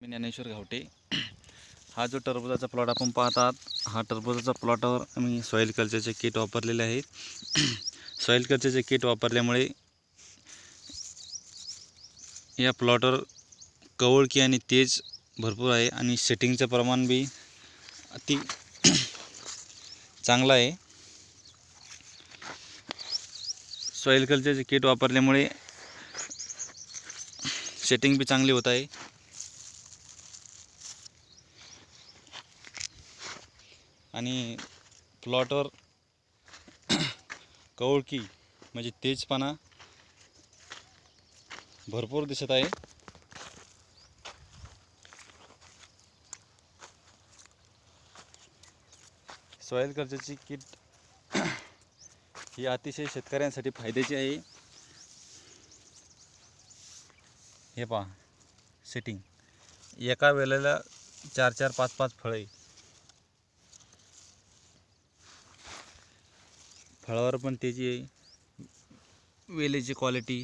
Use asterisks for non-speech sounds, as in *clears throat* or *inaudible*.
मी ज्ञानेश्वर घावटे हा जो टरबुजाचा प्लॉट आपण पाहतात हा टरबुजाचा प्लॉटवर मी सॉईल कल्चरचे किट वापरलेले आहेत. सॉईल कल्चरचे किट वापरल्यामुळे या प्लॉटवर कवळकी आणि तेज भरपूर आहे आणि सेटिंगचं प्रमाण बी अति चांगलं आहे. सॉईल कल्चरचे किट वापरल्यामुळे सेटिंग बी चांगली होत आहे. आणि प्लॉटवर *clears throat* कवळकी म्हणजे तेजपणा भरपूर दिसत आहे. सॉईल कर्जाची किट *clears throat* ही अतिशय शेतकऱ्यांसाठी फायद्याची आहे. हे पहा सेटिंग एका वेळेला चार चार पाच पाच फळे. फळावर पण त्याची वेलीची क्वालिटी